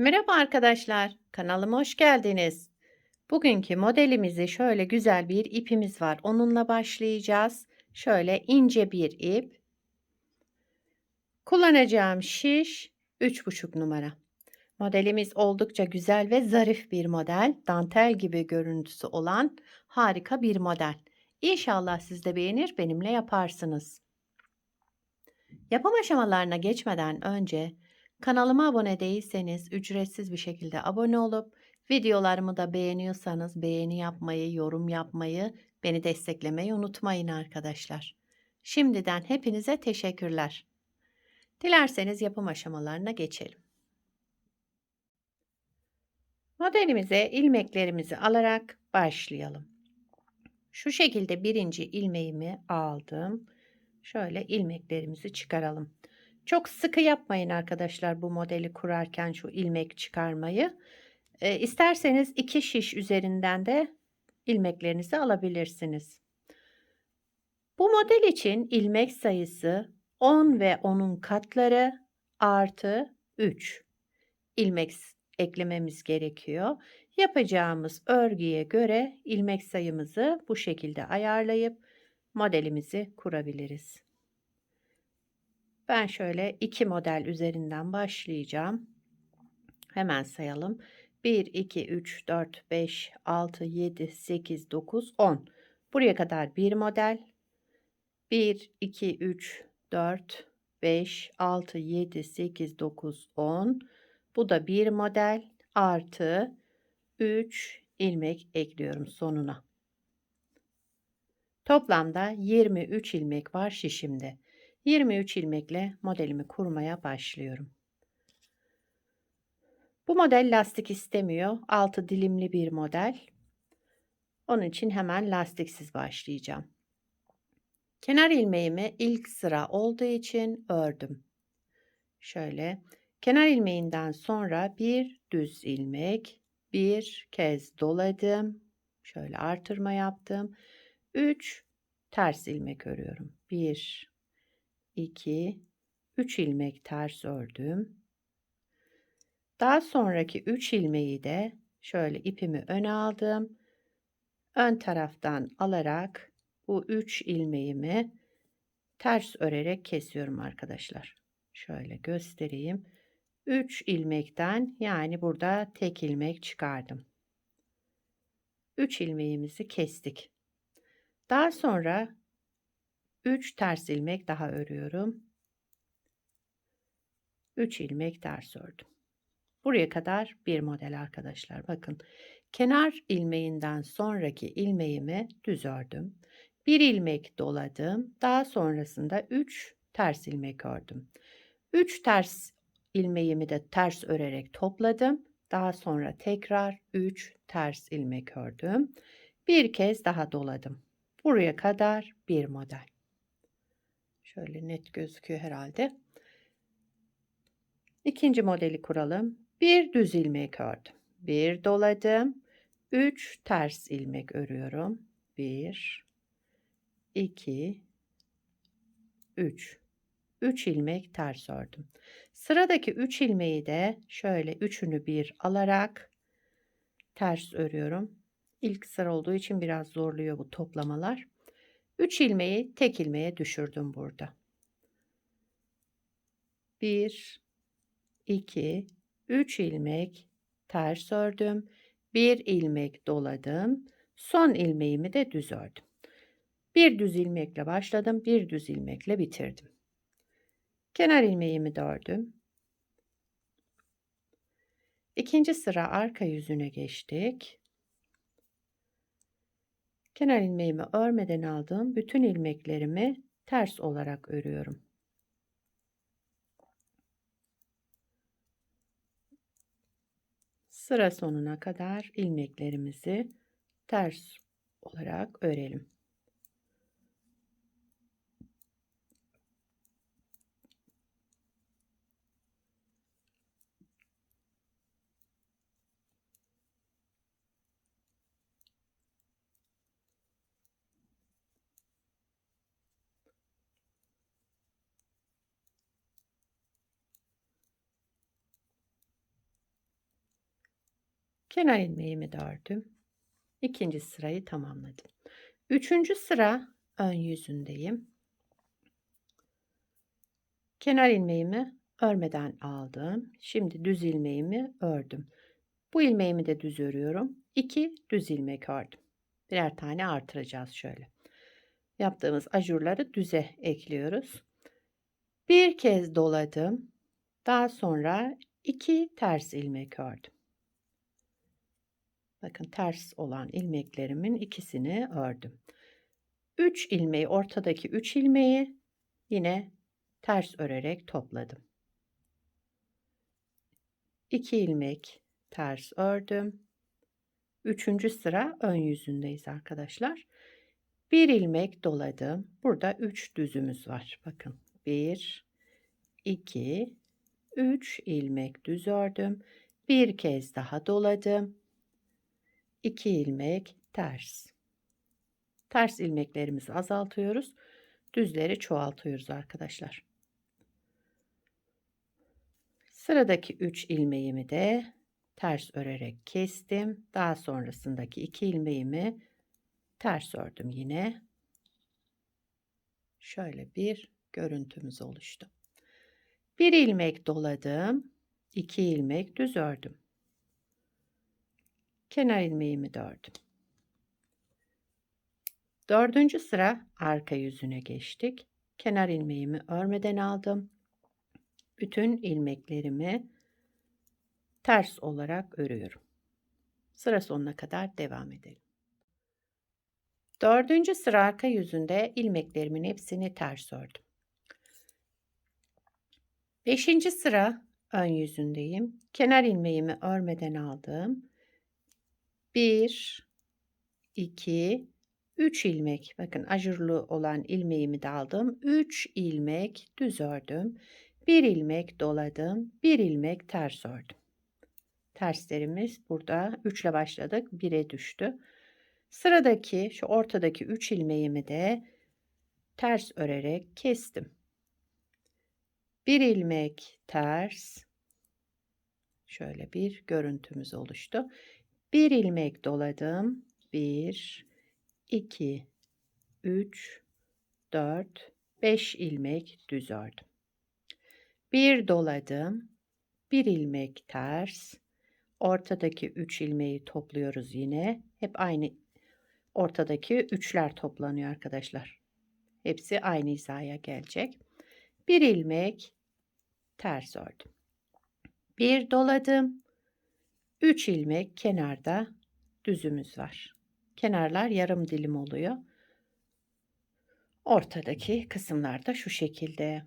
Merhaba arkadaşlar, kanalıma hoş geldiniz. Bugünkü modelimizi şöyle güzel bir ipimiz var. Onunla başlayacağız. Şöyle ince bir ip. Kullanacağım şiş 3,5 numara. Modelimiz oldukça güzel ve zarif bir model. Dantel gibi görüntüsü olan harika bir model. İnşallah siz de beğenir benimle yaparsınız. Yapım aşamalarına geçmeden önce Kanalıma abone değilseniz ücretsiz bir şekilde abone olup videolarımı da beğeniyorsanız beğeni yapmayı, yorum yapmayı, beni desteklemeyi unutmayın arkadaşlar. Şimdiden hepinize teşekkürler. Dilerseniz yapım aşamalarına geçelim. Modelimize ilmeklerimizi alarak başlayalım. Şu şekilde birinci ilmeğimi aldım. Şöyle ilmeklerimizi çıkaralım. Çok sıkı yapmayın arkadaşlar bu modeli kurarken şu ilmek çıkarmayı. E, isterseniz iki şiş üzerinden de ilmeklerinizi alabilirsiniz. Bu model için ilmek sayısı 10 ve 10'un katları artı 3 ilmek eklememiz gerekiyor. Yapacağımız örgüye göre ilmek sayımızı bu şekilde ayarlayıp modelimizi kurabiliriz. Ben şöyle iki model üzerinden başlayacağım. Hemen sayalım. 1, 2, 3, 4, 5, 6, 7, 8, 9, 10. Buraya kadar bir model. 1, 2, 3, 4, 5, 6, 7, 8, 9, 10. Bu da bir model artı 3 ilmek ekliyorum sonuna. Toplamda 23 ilmek var şişimde. 23 ilmekle modelimi kurmaya başlıyorum. Bu model lastik istemiyor. Altı dilimli bir model. Onun için hemen lastiksiz başlayacağım. Kenar ilmeğimi ilk sıra olduğu için ördüm. Şöyle kenar ilmeğinden sonra bir düz ilmek, bir kez doladım. Şöyle artırma yaptım. 3 ters ilmek örüyorum. 1 2, 3 ilmek ters ördüm. Daha sonraki 3 ilmeği de şöyle ipimi öne aldım. Ön taraftan alarak bu 3 ilmeğimi ters örerek kesiyorum arkadaşlar. Şöyle göstereyim. 3 ilmekten yani burada tek ilmek çıkardım. 3 ilmeğimizi kestik. Daha sonra 3 ters ilmek daha örüyorum. 3 ilmek ters ördüm. Buraya kadar bir model arkadaşlar. Bakın kenar ilmeğinden sonraki ilmeğimi düz ördüm. Bir ilmek doladım. Daha sonrasında 3 ters ilmek ördüm. 3 ters ilmeğimi de ters örerek topladım. Daha sonra tekrar 3 ters ilmek ördüm. Bir kez daha doladım. Buraya kadar bir model. Şöyle net gözüküyor herhalde. İkinci modeli kuralım. Bir düz ilmek ördüm. Bir doladım. Üç ters ilmek örüyorum. Bir, iki, üç. Üç ilmek ters ördüm. Sıradaki üç ilmeği de şöyle üçünü bir alarak ters örüyorum. İlk sıra olduğu için biraz zorluyor bu toplamalar. 3 ilmeği tek ilmeğe düşürdüm burada. 1 2 3 ilmek ters ördüm. 1 ilmek doladım. Son ilmeğimi de düz ördüm. Bir düz ilmekle başladım, bir düz ilmekle bitirdim. Kenar ilmeğimi de ördüm. İkinci sıra arka yüzüne geçtik. Kenar ilmeğimi örmeden aldığım bütün ilmeklerimi ters olarak örüyorum. Sıra sonuna kadar ilmeklerimizi ters olarak örelim. Kenar ilmeğimi de ördüm. İkinci sırayı tamamladım. Üçüncü sıra ön yüzündeyim. Kenar ilmeğimi örmeden aldım. Şimdi düz ilmeğimi ördüm. Bu ilmeğimi de düz örüyorum. 2 düz ilmek ördüm. Birer tane artıracağız şöyle. Yaptığımız ajurları düze ekliyoruz. Bir kez doladım. Daha sonra 2 ters ilmek ördüm. Bakın ters olan ilmeklerimin ikisini ördüm. 3 ilmeği ortadaki 3 ilmeği yine ters örerek topladım. 2 ilmek ters ördüm. Üçüncü sıra ön yüzündeyiz arkadaşlar. Bir ilmek doladım. Burada 3 düzümüz var. Bakın 1, 2, 3 ilmek düz ördüm. Bir kez daha doladım. 2 ilmek ters. Ters ilmeklerimizi azaltıyoruz. Düzleri çoğaltıyoruz arkadaşlar. Sıradaki 3 ilmeğimi de ters örerek kestim. Daha sonrasındaki 2 ilmeğimi ters ördüm yine. Şöyle bir görüntümüz oluştu. Bir ilmek doladım. 2 ilmek düz ördüm. Kenar ilmeğimi ördüm. Dördüncü sıra arka yüzüne geçtik. Kenar ilmeğimi örmeden aldım. Bütün ilmeklerimi ters olarak örüyorum. Sıra sonuna kadar devam edelim. Dördüncü sıra arka yüzünde ilmeklerimin hepsini ters ördüm. Beşinci sıra ön yüzündeyim. Kenar ilmeğimi örmeden aldım. 1 2 3 ilmek. Bakın ajurlu olan ilmeğimi de aldım. 3 ilmek düz ördüm. 1 ilmek doladım. 1 ilmek ters ördüm. Terslerimiz burada 3 ile başladık. 1'e düştü. Sıradaki şu ortadaki 3 ilmeğimi de ters örerek kestim. 1 ilmek ters. Şöyle bir görüntümüz oluştu bir ilmek doladım. 1 2 3 4 5 ilmek düz ördüm. Bir doladım. Bir ilmek ters. Ortadaki 3 ilmeği topluyoruz yine. Hep aynı ortadaki üçler toplanıyor arkadaşlar. Hepsi aynı hizaya gelecek. Bir ilmek ters ördüm. Bir doladım. 3 ilmek kenarda düzümüz var. Kenarlar yarım dilim oluyor. Ortadaki kısımlar da şu şekilde.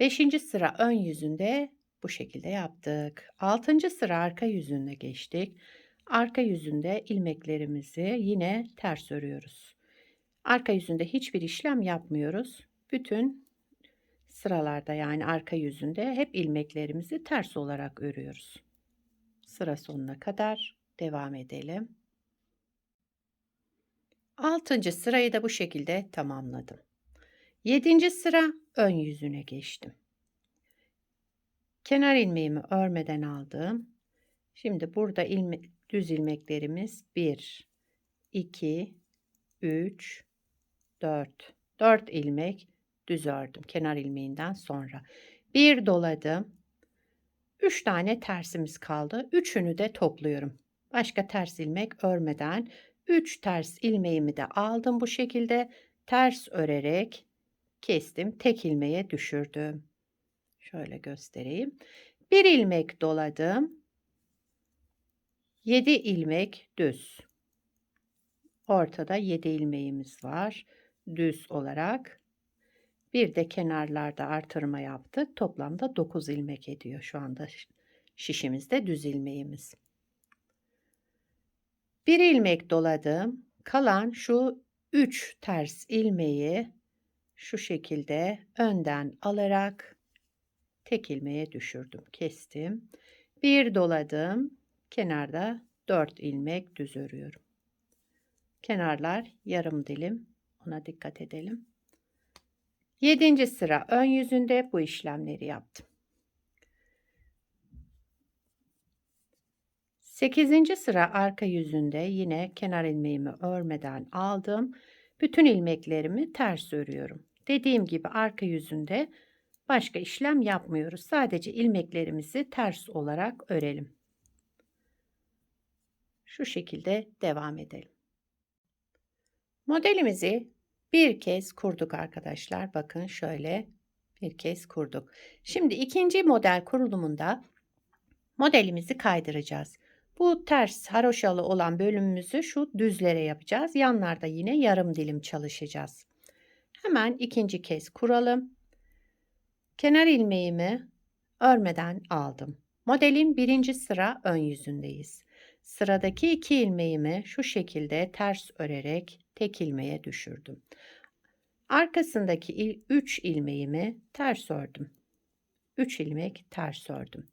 5. sıra ön yüzünde bu şekilde yaptık. 6. sıra arka yüzüne geçtik. Arka yüzünde ilmeklerimizi yine ters örüyoruz. Arka yüzünde hiçbir işlem yapmıyoruz. Bütün sıralarda yani arka yüzünde hep ilmeklerimizi ters olarak örüyoruz sıra sonuna kadar devam edelim. Altıncı sırayı da bu şekilde tamamladım. Yedinci sıra ön yüzüne geçtim. Kenar ilmeğimi örmeden aldım. Şimdi burada ilme, düz ilmeklerimiz 1, 2, 3, 4. 4 ilmek düz ördüm kenar ilmeğinden sonra. Bir doladım. 3 tane tersimiz kaldı. Üçünü de topluyorum. Başka ters ilmek örmeden 3 ters ilmeğimi de aldım bu şekilde ters örerek kestim. Tek ilmeğe düşürdüm. Şöyle göstereyim. Bir ilmek doladım. 7 ilmek düz. Ortada 7 ilmeğimiz var. Düz olarak bir de kenarlarda artırma yaptık. Toplamda 9 ilmek ediyor şu anda şişimizde düz ilmeğimiz. Bir ilmek doladım. Kalan şu 3 ters ilmeği şu şekilde önden alarak tek ilmeğe düşürdüm. Kestim. Bir doladım. Kenarda 4 ilmek düz örüyorum. Kenarlar yarım dilim. Ona dikkat edelim. 7. sıra ön yüzünde bu işlemleri yaptım. 8. sıra arka yüzünde yine kenar ilmeğimi örmeden aldım. Bütün ilmeklerimi ters örüyorum. Dediğim gibi arka yüzünde başka işlem yapmıyoruz. Sadece ilmeklerimizi ters olarak örelim. Şu şekilde devam edelim. Modelimizi bir kez kurduk arkadaşlar. Bakın şöyle bir kez kurduk. Şimdi ikinci model kurulumunda modelimizi kaydıracağız. Bu ters haroşalı olan bölümümüzü şu düzlere yapacağız. Yanlarda yine yarım dilim çalışacağız. Hemen ikinci kez kuralım. Kenar ilmeğimi örmeden aldım. Modelin birinci sıra ön yüzündeyiz. Sıradaki iki ilmeğimi şu şekilde ters örerek tek ilmeğe düşürdüm. Arkasındaki 3 ilmeğimi ters ördüm. 3 ilmek ters ördüm.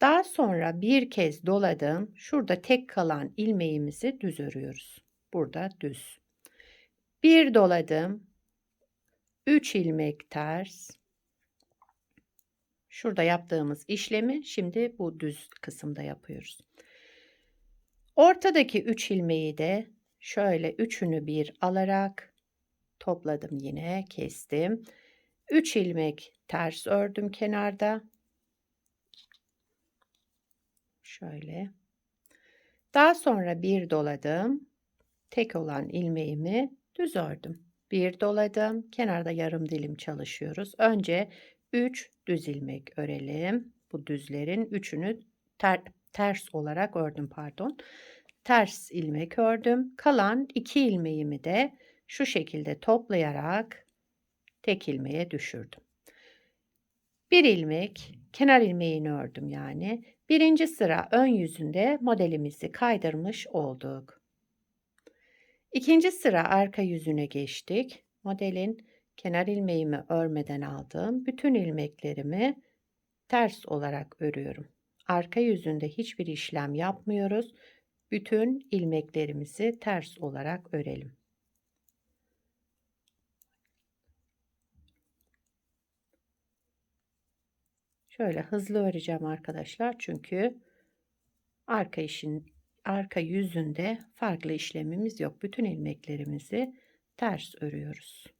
Daha sonra bir kez doladım. Şurada tek kalan ilmeğimizi düz örüyoruz. Burada düz. Bir doladım. 3 ilmek ters. Şurada yaptığımız işlemi şimdi bu düz kısımda yapıyoruz. Ortadaki 3 ilmeği de şöyle üçünü bir alarak topladım yine kestim. 3 ilmek ters ördüm kenarda. Şöyle. Daha sonra bir doladım. Tek olan ilmeğimi düz ördüm. Bir doladım. Kenarda yarım dilim çalışıyoruz. Önce 3 düz ilmek örelim. Bu düzlerin üçünü ter, ters olarak ördüm pardon. Ters ilmek ördüm. Kalan iki ilmeğimi de şu şekilde toplayarak tek ilmeğe düşürdüm. Bir ilmek kenar ilmeğini ördüm yani. Birinci sıra ön yüzünde modelimizi kaydırmış olduk. İkinci sıra arka yüzüne geçtik. Modelin kenar ilmeğimi örmeden aldım. Bütün ilmeklerimi ters olarak örüyorum. Arka yüzünde hiçbir işlem yapmıyoruz. Bütün ilmeklerimizi ters olarak örelim. Şöyle hızlı öreceğim arkadaşlar çünkü arka işin arka yüzünde farklı işlemimiz yok. Bütün ilmeklerimizi ters örüyoruz.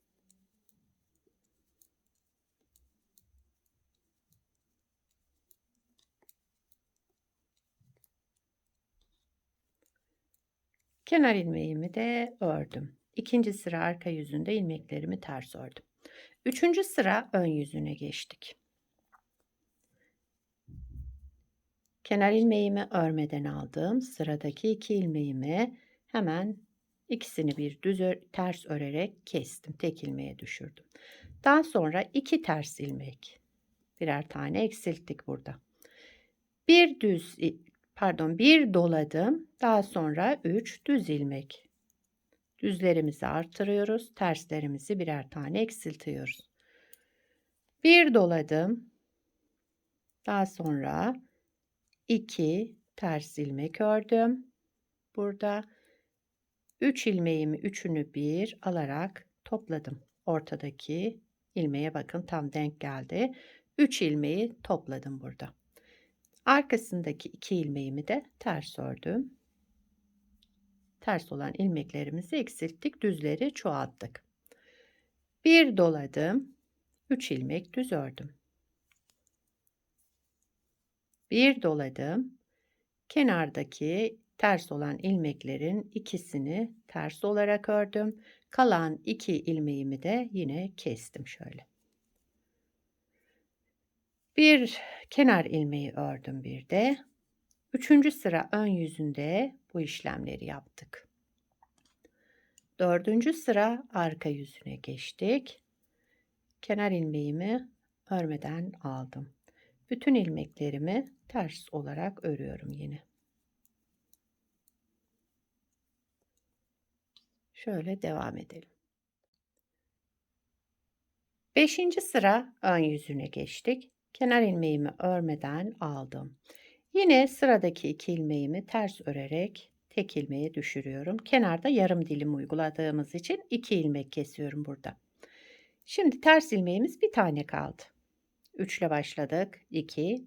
Kenar ilmeğimi de ördüm. İkinci sıra arka yüzünde ilmeklerimi ters ördüm. Üçüncü sıra ön yüzüne geçtik. Kenar ilmeğimi örmeden aldım. Sıradaki iki ilmeğimi hemen ikisini bir düz ters örerek kestim. Tek ilmeğe düşürdüm. Daha sonra iki ters ilmek. Birer tane eksilttik burada. Bir düz pardon bir doladım. Daha sonra 3 düz ilmek. Düzlerimizi artırıyoruz. Terslerimizi birer tane eksiltiyoruz. Bir doladım. Daha sonra 2 ters ilmek ördüm. Burada 3 ilmeğimi üçünü bir alarak topladım. Ortadaki ilmeğe bakın tam denk geldi. 3 ilmeği topladım burada. Arkasındaki iki ilmeğimi de ters ördüm. Ters olan ilmeklerimizi eksilttik. Düzleri çoğalttık. Bir doladım. 3 ilmek düz ördüm. Bir doladım. Kenardaki ters olan ilmeklerin ikisini ters olarak ördüm. Kalan iki ilmeğimi de yine kestim şöyle. Bir kenar ilmeği ördüm bir de. Üçüncü sıra ön yüzünde bu işlemleri yaptık. Dördüncü sıra arka yüzüne geçtik. Kenar ilmeğimi örmeden aldım. Bütün ilmeklerimi ters olarak örüyorum yine. Şöyle devam edelim. Beşinci sıra ön yüzüne geçtik. Kenar ilmeğimi örmeden aldım. Yine sıradaki iki ilmeğimi ters örerek tek ilmeğe düşürüyorum. Kenarda yarım dilim uyguladığımız için iki ilmek kesiyorum burada. Şimdi ters ilmeğimiz bir tane kaldı. 3 ile başladık. 2.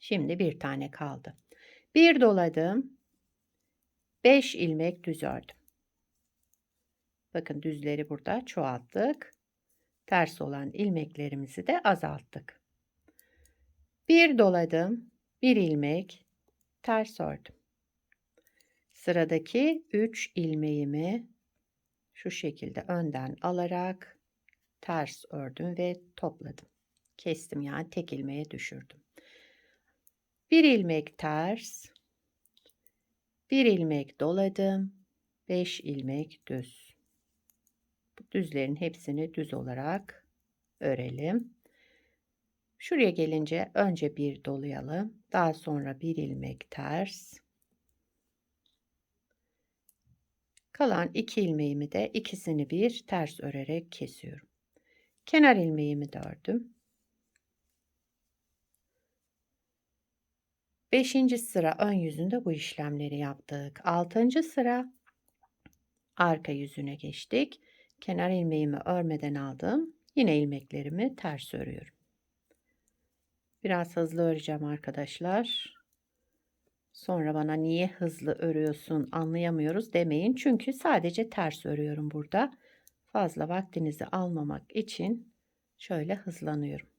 Şimdi bir tane kaldı. Bir doladım. 5 ilmek düz ördüm. Bakın düzleri burada çoğalttık. Ters olan ilmeklerimizi de azalttık. Bir doladım. Bir ilmek ters ördüm. Sıradaki 3 ilmeğimi şu şekilde önden alarak ters ördüm ve topladım. Kestim yani tek ilmeğe düşürdüm. Bir ilmek ters, bir ilmek doladım, 5 ilmek düz. Bu düzlerin hepsini düz olarak örelim. Şuraya gelince önce bir dolayalım. Daha sonra bir ilmek ters. Kalan iki ilmeğimi de ikisini bir ters örerek kesiyorum. Kenar ilmeğimi de ördüm. Beşinci sıra ön yüzünde bu işlemleri yaptık. Altıncı sıra arka yüzüne geçtik. Kenar ilmeğimi örmeden aldım. Yine ilmeklerimi ters örüyorum. Biraz hızlı öreceğim arkadaşlar. Sonra bana niye hızlı örüyorsun anlayamıyoruz demeyin. Çünkü sadece ters örüyorum burada. Fazla vaktinizi almamak için şöyle hızlanıyorum.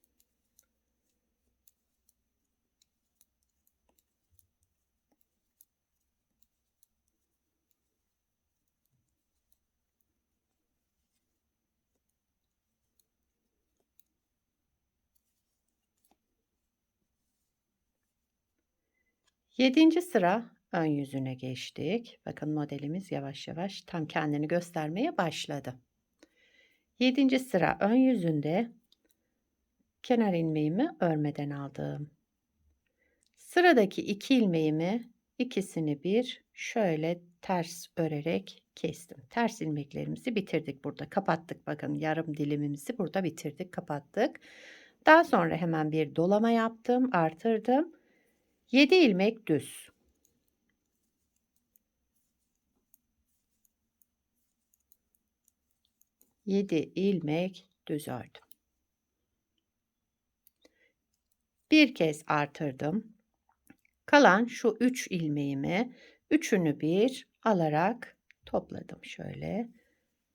Yedinci sıra ön yüzüne geçtik. Bakın modelimiz yavaş yavaş tam kendini göstermeye başladı. Yedinci sıra ön yüzünde kenar ilmeğimi örmeden aldım. Sıradaki iki ilmeğimi ikisini bir şöyle ters örerek kestim. Ters ilmeklerimizi bitirdik burada. Kapattık bakın yarım dilimimizi burada bitirdik, kapattık. Daha sonra hemen bir dolama yaptım, artırdım. 7 ilmek düz. Yedi ilmek düz ördüm. Bir kez artırdım. Kalan şu üç ilmeğimi üçünü bir alarak topladım şöyle.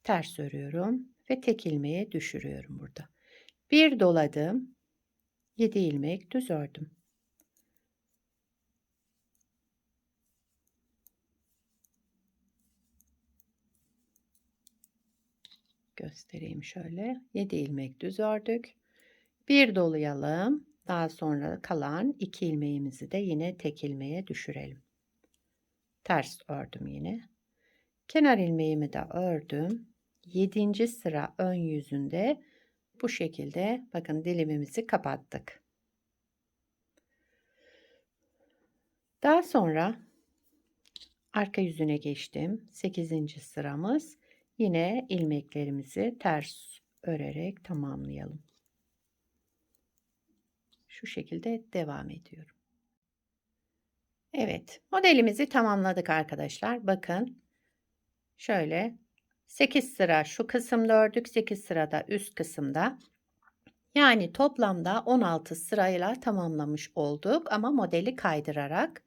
Ters örüyorum ve tek ilmeğe düşürüyorum burada. Bir doladım. 7 ilmek düz ördüm. Göstereyim şöyle. 7 ilmek düz ördük. Bir dolayalım. Daha sonra kalan 2 ilmeğimizi de yine tek ilmeğe düşürelim. Ters ördüm yine. Kenar ilmeğimi de ördüm. 7. sıra ön yüzünde bu şekilde bakın dilimimizi kapattık. Daha sonra arka yüzüne geçtim. 8. sıramız Yine ilmeklerimizi ters örerek tamamlayalım. Şu şekilde devam ediyorum. Evet, modelimizi tamamladık arkadaşlar. Bakın şöyle 8 sıra şu kısımda ördük, 8 sırada üst kısımda. Yani toplamda 16 sırayla tamamlamış olduk ama modeli kaydırarak.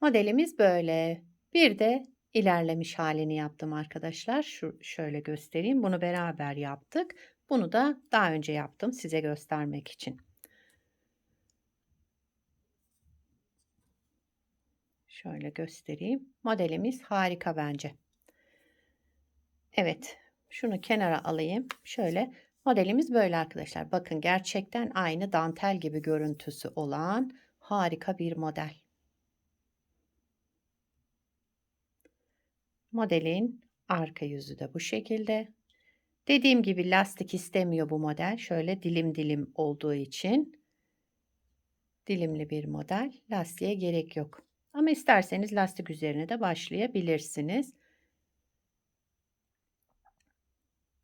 Modelimiz böyle. Bir de ilerlemiş halini yaptım arkadaşlar. Şu şöyle göstereyim. Bunu beraber yaptık. Bunu da daha önce yaptım size göstermek için. Şöyle göstereyim. Modelimiz harika bence. Evet. Şunu kenara alayım. Şöyle modelimiz böyle arkadaşlar. Bakın gerçekten aynı dantel gibi görüntüsü olan harika bir model. Modelin arka yüzü de bu şekilde. Dediğim gibi lastik istemiyor bu model. Şöyle dilim dilim olduğu için dilimli bir model. Lastiğe gerek yok. Ama isterseniz lastik üzerine de başlayabilirsiniz.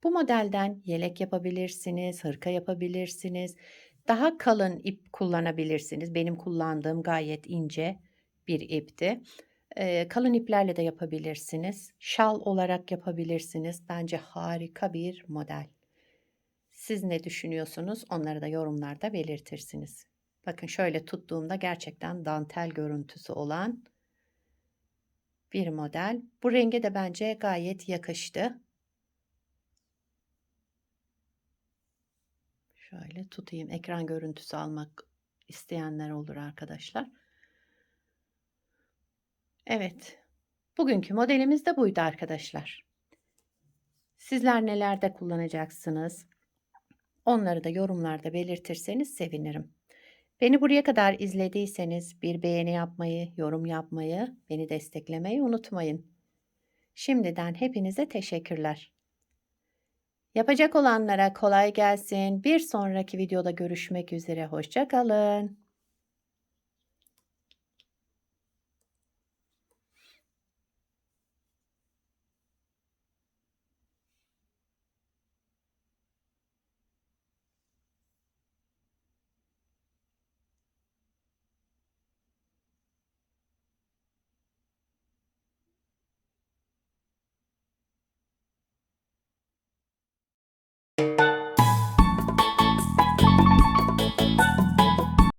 Bu modelden yelek yapabilirsiniz, hırka yapabilirsiniz. Daha kalın ip kullanabilirsiniz. Benim kullandığım gayet ince bir ipti. Eee, kalın iplerle de yapabilirsiniz. Şal olarak yapabilirsiniz. Bence harika bir model. Siz ne düşünüyorsunuz? Onları da yorumlarda belirtirsiniz. Bakın şöyle tuttuğumda gerçekten dantel görüntüsü olan bir model. Bu renge de bence gayet yakıştı. Şöyle tutayım. Ekran görüntüsü almak isteyenler olur arkadaşlar. Evet. Bugünkü modelimiz de buydu arkadaşlar. Sizler nelerde kullanacaksınız? Onları da yorumlarda belirtirseniz sevinirim. Beni buraya kadar izlediyseniz bir beğeni yapmayı, yorum yapmayı, beni desteklemeyi unutmayın. Şimdiden hepinize teşekkürler. Yapacak olanlara kolay gelsin. Bir sonraki videoda görüşmek üzere. Hoşça kalın.